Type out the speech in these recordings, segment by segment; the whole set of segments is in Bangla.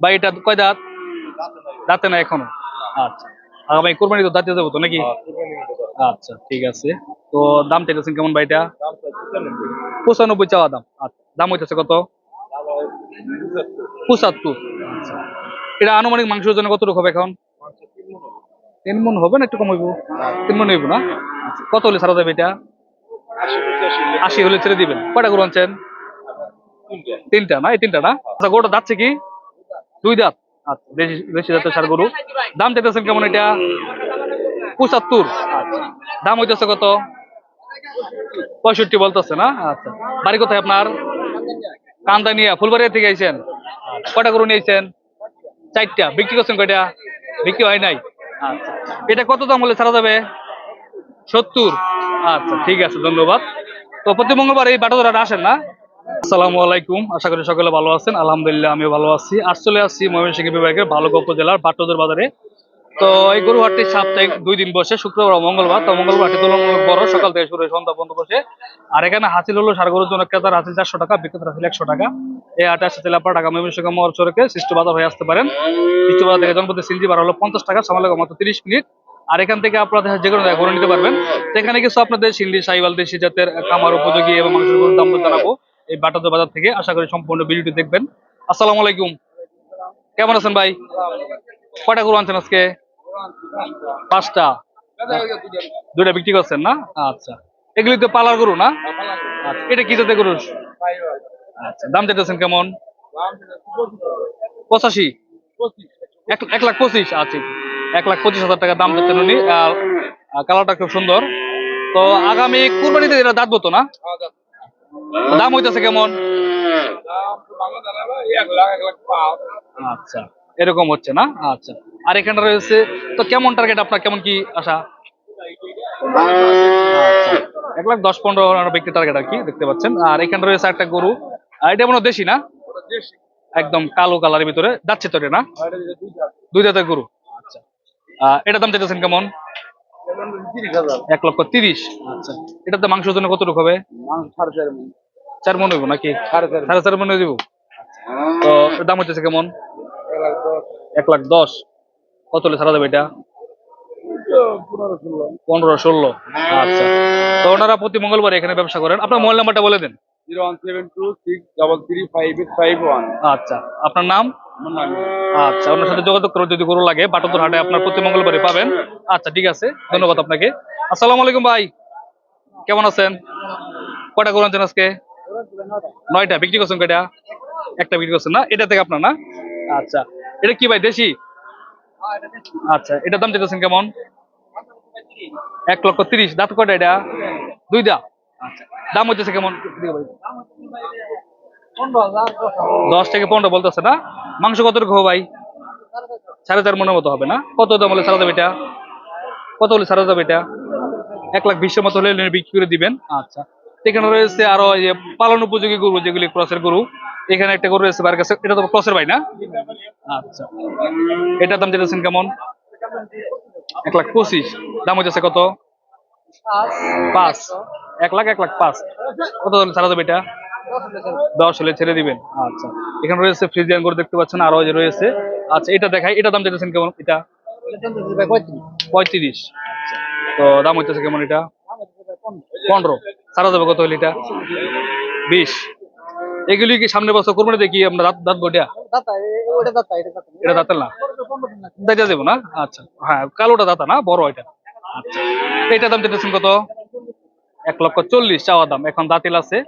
বা এটা কয় দাঁত? দাঁতে না এখনও? আচ্ছা। আগামী কোরবানি তো দাঁতে যাব তো নাকি? আচ্ছা ঠিক আছে। তো দাম চাইতেছেন কেমন ভাই এটা? পঁচানব্বই চাওয়া দাম। আচ্ছা দাম হইতেছে কত? পঁচাত্তর। আচ্ছা। এটা আনুমানিক মাংসের জন্য কতটুকু হবে এখন? তিন মন হবে। না একটু কম হইব? তিন মন হইব না? আচ্ছা, কত হলে ছাড়া যাবে এটা? আশি হলে ছেড়ে দিবেন। কয়টা গরু আনছেন? তিনটা না? এই তিনটা না? আচ্ছা গরুটা যাচ্ছে কি? দুই দাঁত। আচ্ছা দেশি জাতের সার গরু। দাম চাইতেছেন কেমন এটা? পঁচাত্তর। দাম হইতেছে কত? পঁয়ষট্টি বলতেছে না? আচ্ছা। বাড়ি কোথায় আপনার? কান্দানিয়া ফুলবাড়িয়া থেকে আইছেন? কয়টা গরু নিয়েছেন? চারটা। বিক্রি করছেন কয়টা? বিক্রি হয় নাই। আচ্ছা। এটা কত দাম হলে ছাড়া যাবে? সত্তর। আচ্ছা ঠিক আছে, ধন্যবাদ। তো প্রতি মঙ্গলবার এই বাটোদারা আসেন না? আসসালামু আলাইকুম। আশা করি সকলে ভালো আছেন। আলহামদুলিল্লাহ আমি ভালো আছি। আজ চলে আসছি ময়মনসিংহ বিভাগের ভালুকা উপজেলার বাটোদের বাজারে। তো এই গরু হাটটি সাপ্তাহিক দুই দিন বসে, শুক্রবার মঙ্গলবার। তো মঙ্গলবার হাটটি তুলনামূলক বড়, সকাল থেকে শুরু সন্ধ্যা পর্যন্ত বসে। আর এখানে হাসিল হলো সার গরুর জন্য ক্রেতার হাসিল চারশো টাকা, বিক্রেতার হাসিল একশো টাকা। এই হাটে চাইলে আপনার ঢাকা ময়মনসিংহ মোড় চড়কে সৃষ্টি বাজার হয়ে আসতে পারেন। সৃষ্টি বাজার থেকে জনপতি সিলজি বার হলো পঞ্চাশ টাকা, সময় লাগে মাত্র তিরিশ মিনিট। আর এখান থেকে আপনারা যে কোনো জায়গায় নিতে পারবেন। তো এখানে কিছু আপনাদের সিন্ধি সাইবাল দেশি জাতের খামার উপযোগী এবং গরুর দাম জানাব। এই বাটাতে বাজার থেকে আশা করি সম্পূর্ণ ভিডিওটি দেখবেন। আসসালামু আলাইকুম। কেমন আছেন ভাই? কয়টা গরু আনছেন আজকে? পাঁচটা। দুইটা বিক্রি করছেন না? আচ্ছা। এগুলি তো পালার গরু না? এটা কি জাতের গরু? আচ্ছা দাম চাইতেছেন কেমন? পঁচাশি। এক লাখ পঁচিশ আচ্ছা। এক লাখ পঁচিশ হাজার টাকা দাম চাচ্ছেন উনি। আর কালারটা খুব সুন্দর। তো আগামী কুরবানিতে এটা দাঁত না? দাম হইতেছে কেমন? আচ্ছা। এরকম হচ্ছে না? আচ্ছা। আর এখানে রয়েছে তো কেমন টার্গেট আপনার? কেমন কি আশা? এক লাখ দশ পনেরো ব্যক্তি টার্গেট আর কি দেখতে পাচ্ছেন। আর এখানে রয়েছে একটা গরু। আর এটা মনে দেশি না? একদম কালো কালারের ভিতরে। যাচ্ছে তো এটা না? দুই জাতের গরু। আচ্ছা। এটার দাম চাইতেছেন কেমন? এক লক্ষ তিরিশ। আচ্ছা। এটাতে মাংসের জন্য কতটুকু হবে? চার মন। হইব নাকি? সাড়ে চার মনে। দিব তো এর দাম হচ্ছে কেমন? এক লাখ দশ। কত হলে ছাড়া যাবে এটা? পনেরো ষোলো। আচ্ছা। তো ওনারা প্রতি মঙ্গলবার এখানে ব্যবসা করেন। আপনার মোবাইল নাম্বারটা বলে দেন। Zero one seven two six double three five eight five one. আচ্ছা। আপনার নাম? আচ্ছা ওনার সাথে যোগাযোগ করে যদি গরু লাগে বাটুদর হাটে আপনার প্রতি মঙ্গলবারে পাবেন। আচ্ছা ঠিক আছে, ধন্যবাদ আপনাকে। আসসালামু আলাইকুম ভাই, কেমন আছেন? কটা গরু আনছেন আজকে? নয়টা, বিক্রি করছেন কয়টা? একটা বিক্রি করছেন না, এটা থেকে আপনার না? আচ্ছা এটা কি ভাই, দেশি? আচ্ছা এটার দাম চাইতেছেন কেমন? এক লক্ষ তিরিশ, দাঁত কয়টা এটা? দুই দা আচ্ছা দাম হচ্ছে কেমন? দশ থেকে পনেরো বলতেছে না? মাংস কতটুকু হবে ভাই? সাড়ে চার মনের মতো হবে না? কত দাম হলে ছাড়া যাবে এটা? কত হলে ছাড়া যাবে এটা? এক লাখ বিশের মতো হলে বিক্রি করে দিবেন। আচ্ছা। এখানে রয়েছে আরও যে পালন উপযোগী গরু যেগুলি ক্রসের গরু। এখানে একটা গরু রয়েছে কাছে। এটা তো ক্রসের ভাই না? আচ্ছা। এটার দাম যেতেছেন কেমন? এক লাখ পঁচিশ। দাম হইতেছে কত? পাঁচ। এক লাখ এক লাখ পাঁচ। কত ছাড়া যাবে এটা? দশ হলে ছেড়ে দিবেন। আচ্ছা। এখানে রয়েছে ফ্রিজিয়ান গরু দেখতে পাচ্ছেন, আরও রয়েছে। আচ্ছা এটা দেখাই, এটা দাম যেতেছেন কেমন? এটা? পঁয়ত্রিশ। তো দাম হইতেছে কেমন এটা? পনেরো। সারা যাবে কত হলে এটা? বিশ। এগুলি কি সামনের বছর কোরবানি দেখি আমরা দাঁত দাঁত গোটা এটা দাঁতাল না? দাঁতা দেবো না? আচ্ছা। হ্যাঁ কালোটা দাঁতা না, বড় এটা। আচ্ছা। এটা দাম যেতেছেন কত? এক লক্ষ চল্লিশ চাওয়া দাম। এখন দাঁতিল আছে।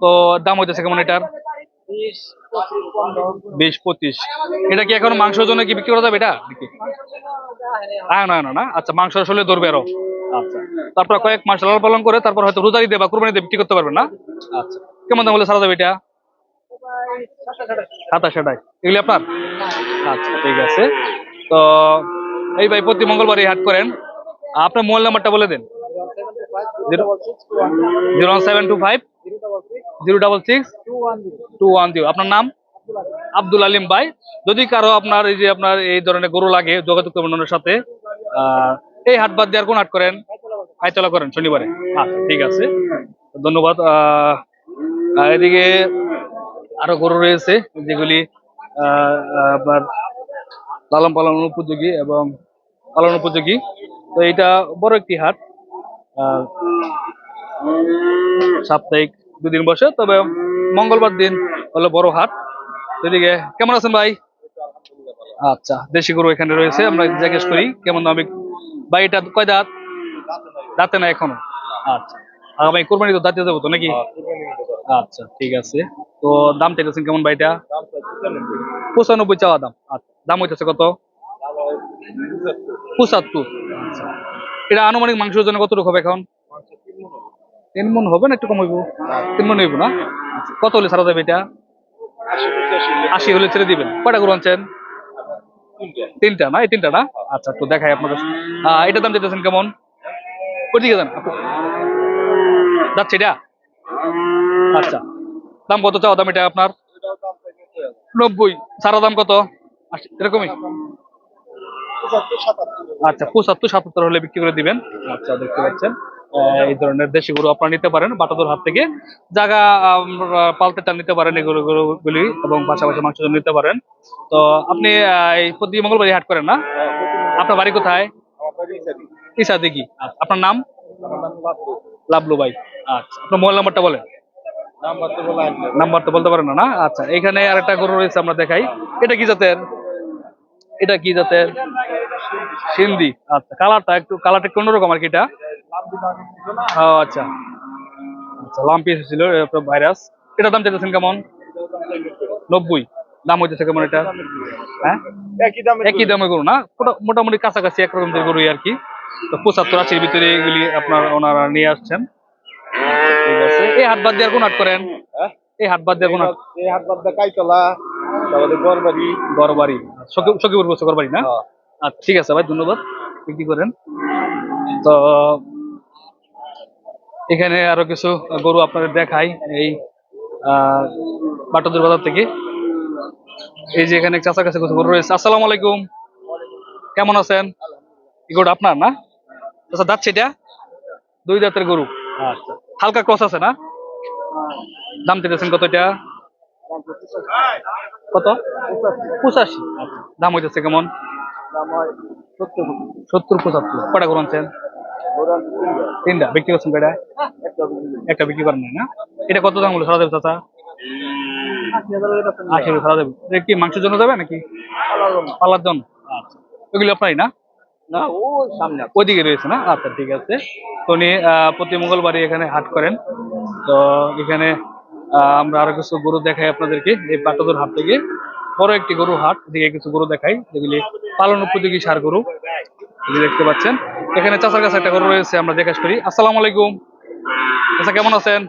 তো দাম হইতেছে কেমন এটার? বিশ পঁচিশ। এটা কি এখন মাংসের জন্য কি বিক্রি করা যাবে এটা? না না আচ্ছা মাংস আসলে ধরবে আরও। আচ্ছা। তারপর কয়েক মাস লালন পালন করে তারপর হয়তো রোজারি দিয়ে বা কুরবানি দিয়ে বিক্রি করতে পারবেন না? আচ্ছা। কেমন দাম হলে সারা যাবে এটা? সাতাশ আটাই এগুলি আপনার? আচ্ছা ঠিক আছে। তো এই ভাই, প্রতি মঙ্গলবার এই হাট করেন। আপনার মোবাইল নাম্বারটা বলে দেন। Zero one seven two five. Zero double six two one zero. আপনার নাম? আব্দুল আলিম ভাই। যদি কারও আপনার এই যে আপনার এই ধরনের গরু লাগে, যোগাযোগ করবেন সাথে। এই হাট বাদ দিয়ে কোন হাট করেন? খাইতলা করেন শনিবারে। আচ্ছা ঠিক আছে। ধন্যবাদ। এদিকে আরও গরু রয়েছে, যেগুলি আপনার লালন পালন উপযোগী এবং পালন উপযোগী। তো এটা বড় একটি হাট। সাপ্তাহিক দুদিন বসে তবে মঙ্গলবার দিন হলো বড় হাট। এদিকে কেমন আছেন ভাই? আচ্ছা দেশি গরু এখানে রয়েছে আমরা জিজ্ঞেস করি কেমন দামে ভাই এটা কয় দাঁত? দাঁতে না এখনও? আচ্ছা। আগামী কোরবানি তো দাঁতে যাব তো নাকি? আচ্ছা ঠিক আছে। তো দাম চাইতেছেন কেমন পঁচানব্বই। চাওয়া দাম। আচ্ছা দাম হইতেছে কত? পঁচাত্তর। আচ্ছা। এটা আনুমানিক মাংসের জন্য কতটুকু হবে এখন? তিন মন হবে না একটু কম হইব? তিন মন হইব না? কত হলে ছাড়া যাবে এটা? আশি হলে ছেড়ে দিবেন। কয়টা গরু আনছেন? তিনটা। না? এই তিনটা না? আচ্ছা তো দেখাই আপনাদের। এটার দাম দিতেছেন কেমন? ওইদিকে যান যাচ্ছে এটা? আচ্ছা। দাম কত চাওয়া দাম এটা আপনার? নব্বই। সারা দাম কত? এরকমই? আচ্ছা পঁচাত্তর সাতাত্তর হলে বিক্রি করে দিবেন। আচ্ছা দেখতে পাচ্ছেন। এই ধরনের দেশি গরু আপনারা নিতে পারেন বাটাদোর হাত থেকে। জায়গা পালতে চাল নিতে পারেন এই গরু গরুগুলি এবং পাশাপাশি মাংস নিতে পারেন। তো আপনি প্রতি মঙ্গলবারই হাট করেন না? আপনার বাড়ি কোথায়? ইসা দেখি আপনার নাম? লাভলু ভাই। আচ্ছা আপনার মোবাইল নাম্বারটা বলেন। নাম্বার তো বলতে পারেন না না? আচ্ছা এখানে আর একটা গরু রয়েছে আমরা দেখাই। এটা কি জাতের? এটা কি জাতের? সিন্ধি। আচ্ছা কালারটা একটু কালারটা একটু অন্যরকম আর কি এটা? ও আচ্ছা। আচ্ছা লাম্পি এসেছিল ভাইরাস এটার দাম চাইতেছেন কেমন? নব্বই। দাম হইতেছে কেমন এটা? হ্যাঁ? একই দামে গরু। না? মোটামুটি কাছাকাছি একরকম যে গরুই আর কি। তো পঁচাত্তর আশির ভিতরে এগুলি আপনার ওনারা নিয়ে আসছেন। ঠিক আছে। এই হাট বাদ দিয়ে আর কোন হাট করেন? হ্যাঁ? এই হাট বাদ দিয়ে কোন হাট? এই হাট বাদ কাইতলা তারপরে গড়বাড়ি। গড়বাড়ি সখীপুর বলছে গড়বাড়ি না? হ্যাঁ। আচ্ছা ঠিক আছে ভাই ধন্যবাদ। বিক্রি করেন। তো এখানে আরও কিছু গরু আপনাদের দেখাই এই বাটাদুর বাজার থেকে। এই যে এখানে চাচার কাছে কিছু গরু রয়েছে। আসসালামু আলাইকুম। কেমন আছেন? গরুটা আপনার না? আচ্ছা যাচ্ছে এটা? দুই দাঁতের গরু। আচ্ছা। হালকা ক্রস আছে না? দাম দিতেছেন কত এটা? কত? পঁচাশি। দাম হইতেছে কেমন? সত্তর। পঁচাত্তর। কটা আনছেন? তিনটা। বিক্রি করছেন কয়টা? একটা বিক্রি করেন নাই না? এটা কত দাম হলো সারা দেবে চাচা? আশি হলে সারা দেবে। কি মাংসের জন্য যাবে নাকি? পালার জন্য। আচ্ছা। ওইগুলো আপনারই না? না ও সামনে ওইদিকে রয়েছে না? আচ্ছা ঠিক আছে। উনি আহ, প্রতি মঙ্গলবারই এখানে হাট করেন। তো এখানে আমরা আরও কিছু গরু দেখাই আপনাদেরকে, এই পাটদর হাট থেকে। বড় একটি গরু হাট এদিকে কিছু গরু দেখাই, যেগুলি পালন উপযোগী সার গরু দেখতে পাচ্ছেন। এখানে চাচার কাছে একটা গরু রয়েছে, আমরা দেখাশ করি। আসসালামু আলাইকুম। চাচা কেমন আছেন?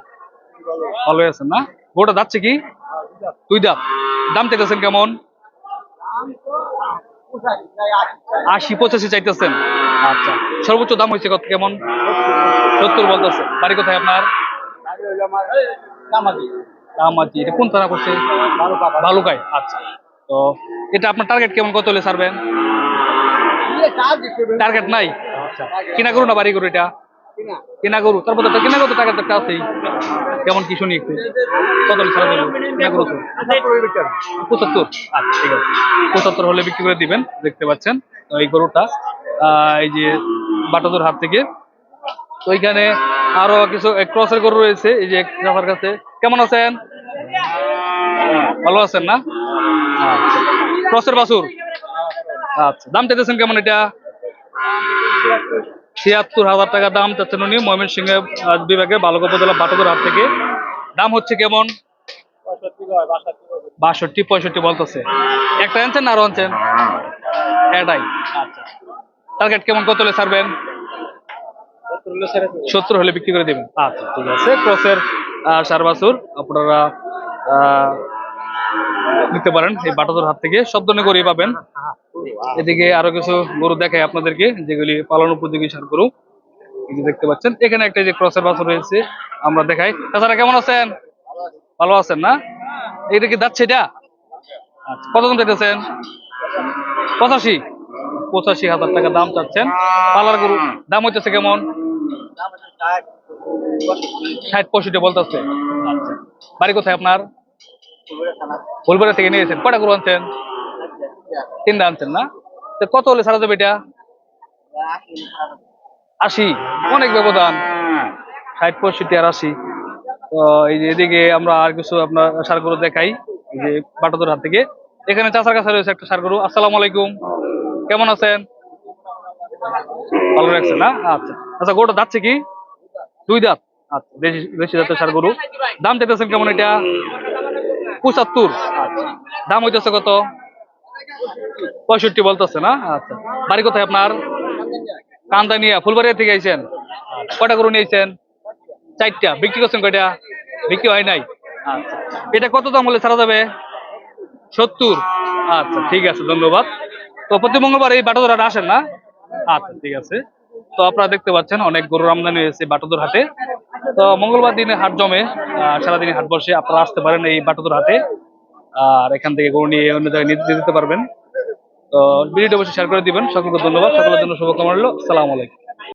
ভালো আছেন না? গরুটা যাচ্ছে কি? দুই দাঁত। দাম চাইতেছেন কেমন? আশি, পঁচাশি চাইতেছেন। আচ্ছা সর্বোচ্চ দাম হয়েছে কত, কেমন? সত্তর বলতেছে। বাড়ি কোথায় আপনার? কামাতি এটা কোন থানা করছে? ভালুকায় আচ্ছা। তো এটা আপনার টার্গেট কেমন কত হলে ছাড়বেন? টার্গেট নাই? আচ্ছা। কিনা করু না বাড়ি করু এটা? কিনা। করু তারপর তো কিনা করতে টার্গেট একটা আছেই। কেমন কি শুনি একটু। কত হলে ছাড়া দেবো কিনা করু পঁচাত্তর। আচ্ছা ঠিক আছে। পঁচাত্তর হলে বিক্রি করে দিবেন দেখতে পাচ্ছেন। এই গরুটা আহ, এই যে বাটাদুর হাট থেকে তো এখানে আরও কিছু ক্রসের গরু রয়েছে এই যে আমার কাছে। কেমন আছেন? ভালো আছেন না? আচ্ছা। ক্রসের বাছুর? আচ্ছা। দাম চাইতেছেন কেমন এটা? ছিয়াত্তর হাজার টাকা দাম চাচ্ছেন উনি ময়মন সিংহ বিভাগে বালক উপজেলা বাটাদুর হাট থেকে। দাম হচ্ছে কেমন? বাষট্টি পঁয়ষট্টি বলতেছে। একটা আনছেন না আরও আনছেন? এটাই আচ্ছা। টার্গেট কেমন? কত ছাড়বেন? সত্তর হলে বিক্রি করে দেবেন আচ্ছা ঠিক আছে। ক্রসের সার বাছুর আপনারা নিতে পারেন এই বাটাদোর হাত থেকে। সব ধরনের গরুই পাবেন। এদিকে আরও কিছু গরু দেখাই আপনাদেরকে, যেগুলি পালন উপযোগী সার গরু। যে দেখতে পাচ্ছেন, এখানে একটা যে ক্রসের বাছুর রয়েছে, আমরা দেখাই। তাছাড়া কেমন আছেন? ভালো আছেন না? এটা কি যাচ্ছে এটা? কত দাম চাইতেছেন? পঁচাশি। পঁচাশি হাজার টাকা দাম চাচ্ছেন। পালার গরু, দাম হইতেছে কেমন? ষাট পঁয়ষট্টি বলতেছে। বাড়ি কোথায় আপনার? থেকে নিয়েছেন কটা আনছেন? তিনটা আনছেন না? তো কত হলে ছাড়া যাবে এটা? আশি। অনেক ব্যবধান। ষাট, পঁয়ষট্টি আর আশি। তো এই এদিকে আমরা আর কিছু আপনার সার গরু দেখাই যে বাটাদুর হাত থেকে। এখানে চাষার কাছে রয়েছে একটা সার গরু। আসসালামু আলাইকুম। কেমন আছেন? ভালো রাখছেন না? আচ্ছা। আচ্ছা গরুটা যাচ্ছে কি? দুই দাঁত। আচ্ছা দেশি দেশি সার গরু। দাম চাইতেছেন কেমন এটা? পঁচাত্তর। দাম হইতেছে কত? পঁয়ষট্টি বলতেছে না? আচ্ছা। বাড়ি কোথায় আপনার? কান্দানিয়া, ফুলবাড়িয়া থেকে আইছেন? কটা গরু নিয়েছেন? চারটা। বিক্রি করছেন কয়টা? বিক্রি হয় নাই। আচ্ছা। এটা কত দাম হলে ছাড়া যাবে? সত্তর। আচ্ছা ঠিক আছে, ধন্যবাদ। তো প্রতি মঙ্গলবার এই বাটোদর হাটে আসেন না? আচ্ছা ঠিক আছে। তো আপনারা দেখতে পাচ্ছেন, অনেক গরুর আমদানি হয়েছে বাটুদুর হাটে। তো মঙ্গলবার দিনে হাট জমে সারাদিনে হাট বসে আপনারা আসতে পারেন এই বাটুদুর হাটে। আর এখান থেকে গরু নিয়ে অন্য জায়গায় নিয়ে যেতে পারবেন। তো ভিডিওটা অবশ্যই শেয়ার করে দিবেন। সকলকে ধন্যবাদ। সকলের জন্য শুভকামনা রইল। সালাম আলাইকুম।